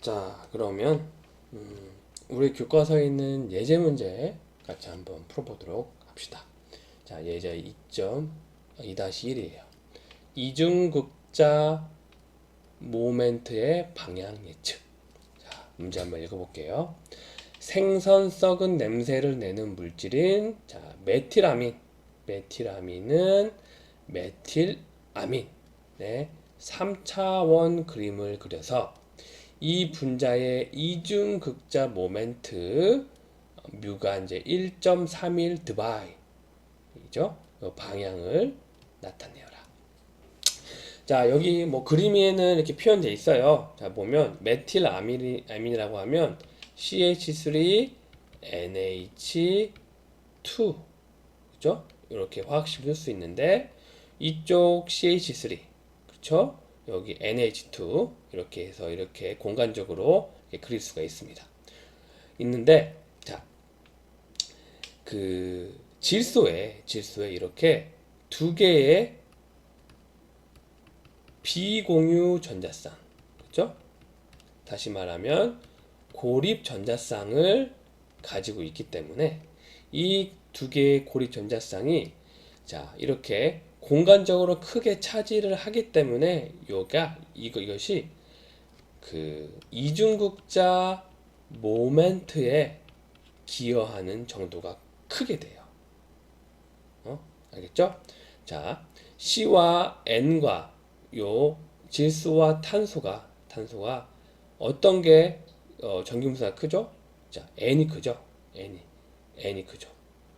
자, 그러면 음, 우리 교과서에 있는 예제 문제 같이 한번 풀어보도록 합시다. 자, 예제 2.2-1이에요. 이중극자 모멘트의 방향 예측. 자, 문제 한번 읽어볼게요. 생선 썩은 냄새를 내는 물질인 자, 메틸아민. 메틸아민은 메틸아민. 네, 3차원 그림을 그려서 이 분자의 이중 극자 모멘트 어, 뮤가 이제 1.31 드바이 이죠? 그 방향을 나타내어라. 자, 여기 뭐 그림에는 이렇게 표현되어 있어요. 자, 보면 메틸 아민 아민이라고 하면 CH3 NH2 그죠? 이렇게 화학식을 쓸 수 있는데 이쪽 CH3 그렇죠? 여기 NH2 이렇게 해서 이렇게 공간적으로 이렇게 그릴 수가 있습니다. 있는데 자, 그 질소에 질소에 이렇게 두 개의 비공유 전자쌍 그렇죠? 다시 말하면 고립 전자쌍을 가지고 있기 때문에 이 두 개의 고립 전자쌍이 자 이렇게 공간적으로 크게 차지를 하기 때문에 요가 이것이 그 이중극자 모멘트에 기여하는 정도가 크게 돼요. 어? 알겠죠? 자, C와 N과 요 질소와 탄소가 탄소가 어떤 게 어, 전기분수가 크죠? 자, N이 크죠? N이 N이 크죠?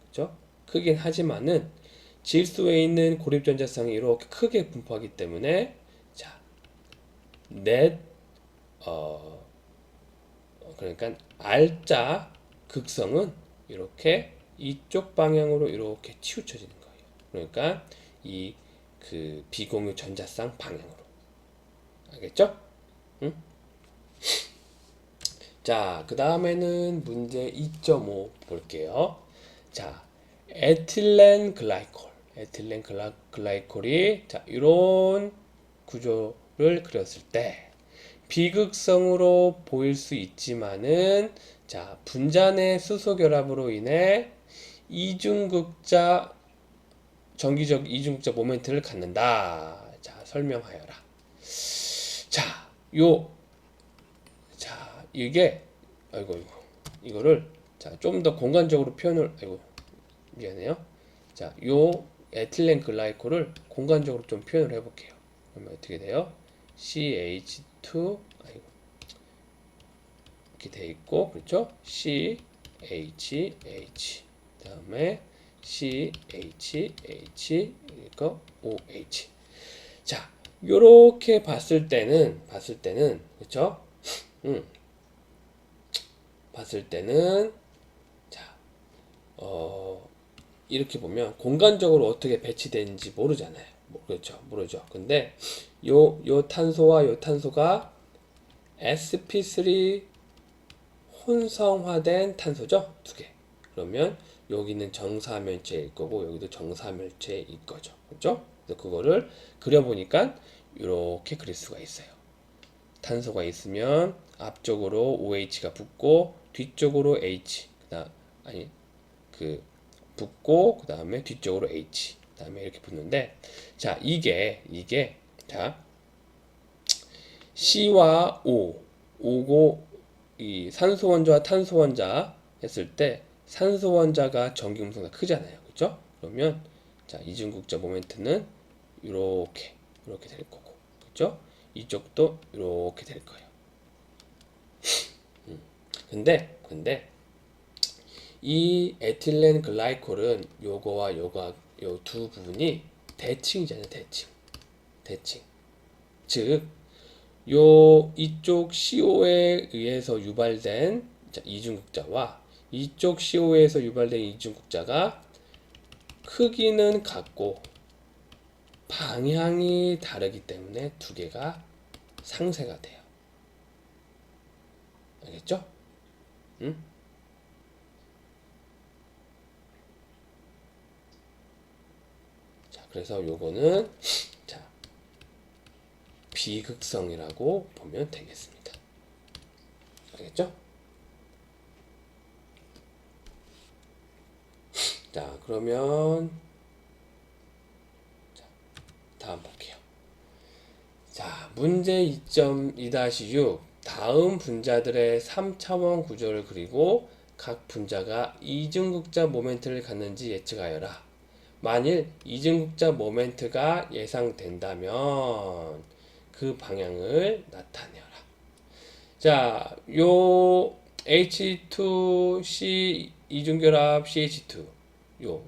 그죠? 크긴 하지만은 질소에 있는 고립전자쌍이 이렇게 크게 분포하기 때문에 자, 넷 어, 그러니까 R자 극성은 이렇게 이쪽 방향으로 이렇게 치우쳐지는 거예요. 그러니까 이 그 비공유 전자쌍 방향으로 알겠죠? 응? 자, 그 다음에는 문제 2.5 볼게요. 자, 에틸렌 글라이콜. 에틸렌 글라, 글라이콜이 자, 이런 구조를 그렸을 때 비극성으로 보일 수 있지만은 자, 분자 내 수소 결합으로 인해 이중극자 정기적 이중극자 모멘트를 갖는다. 자, 설명하여라. 자, 요 자, 이게 아이고 이거 이거를 자, 좀 더 공간적으로 표현을 아이고 미안해요. 자, 요 에틸렌 글라이콜을 공간적으로 좀 표현을 해 볼게요. 그러면 어떻게 돼요? CH2 아이고 이렇게 돼 있고 그렇죠? CHH 다음에 CHH 이거 OH 자 요렇게 봤을 때는 봤을 때는 그렇죠? 음 봤을 때는 자 어, 이렇게 보면 공간적으로 어떻게 배치되는지 모르잖아요. 뭐, 그렇죠. 모르죠. 근데 요, 요 탄소와 요 탄소가 sp3 혼성화된 탄소죠. 두 개. 그러면 여기는 정사면체일 거고 여기도 정사면체일 거죠. 그렇죠? 그래서 그거를 그려보니까 이렇게 그릴 수가 있어요. 탄소가 있으면 앞쪽으로 OH가 붙고 뒤쪽으로 H 그다음 아니 그 붙고 그 다음에 뒤쪽으로 H 그 다음에 이렇게 붙는데 자 이게 이게 자 C와 O 오고 이 산소 원자와 탄소 원자 했을 때 산소 원자가 전기 음성가 크잖아요. 그죠 그러면 자 이중극자 모멘트는 이렇게 이렇게 될 거고. 그죠 이쪽도 이렇게 될 거예요. 음. 근데 근데 이 에틸렌 글라이콜은 요거와 요거 요 두 부분이 대칭이잖아요 대칭 대칭 즉 요 이쪽 CO에 의해서 유발된 자, 이중극자와 이쪽 CO에서 유발된 이중극자가 크기는 같고 방향이 다르기 때문에 두 개가 상쇄가 돼요. 알겠죠? 응? 자, 그래서 요거는 자 비극성이라고 보면 되겠습니다. 되겠죠? 자, 그러면 자, 다음 볼게요. 자, 문제 2.2-6 다음 분자들의 3차원 구조를 그리고 각 분자가 이중극자 모멘트를 갖는지 예측하여라. 만일 이중극자 모멘트가 예상된다면 그 방향을 나타내라. 자, 요 H2C 이중결합 CH2 요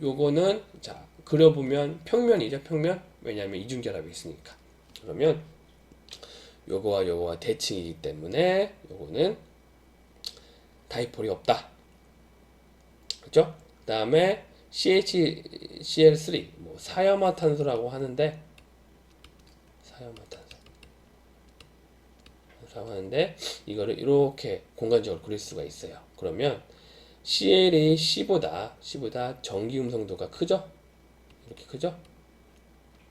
요거는 자 그려보면 평면이죠 평면 왜냐하면 이중결합이 있으니까 그러면 요거와 요거와 대칭이기 때문에 요거는 다이폴이 없다 그죠? 그 다음에 CHCl3 뭐 사염화탄소라고 하는데 사염화탄소 라고 하는데 이거를 이렇게 공간적으로 그릴 수가 있어요. 그러면 CL이 C보다 C보다 전기 음성도가 크죠? 이렇게 크죠?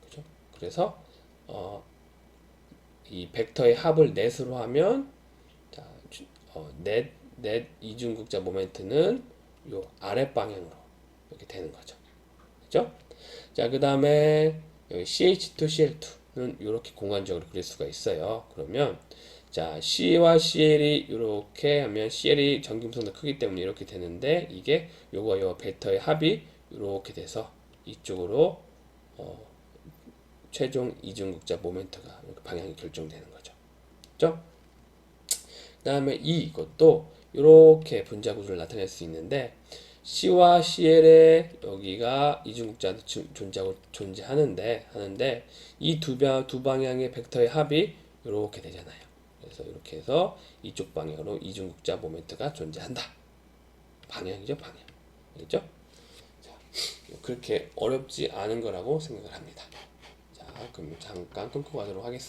그죠? 그래서 어, 이 벡터의 합을 넷으로 하면 자, 주- 어, 넷, 넷 이중극자 모멘트는 요 아랫 방향으로 이렇게 되는 거죠. 그죠? 자, 그 다음에 여기 CH2CL2는 이렇게 공간적으로 그릴 수가 있어요. 그러면 자, C와 CL이 이렇게 하면 CL이 전기음성도 크기 때문에 이렇게 되는데 이게 요거 요 벡터의 합이 이렇게 돼서 이쪽으로 어, 최종 이중극자 모멘트가 방향이 결정되는 거죠. 그죠? 그 다음에 이 이것도 이렇게 분자 구조를 나타낼 수 있는데 C와 CL의 여기가 이중국자도 주- 존재하고 존재하는데 하는데 이두두 방향의 벡터의 합이 이렇게 되잖아요. 그래서 이렇게 해서 이쪽 방향으로 이중국자 모멘트가 존재한다. 방향이죠, 방향. 알겠죠? 자, 그렇게 어렵지 않은 거라고 생각을 합니다. 자, 그럼 잠깐 끊고 가도록 하겠습니다.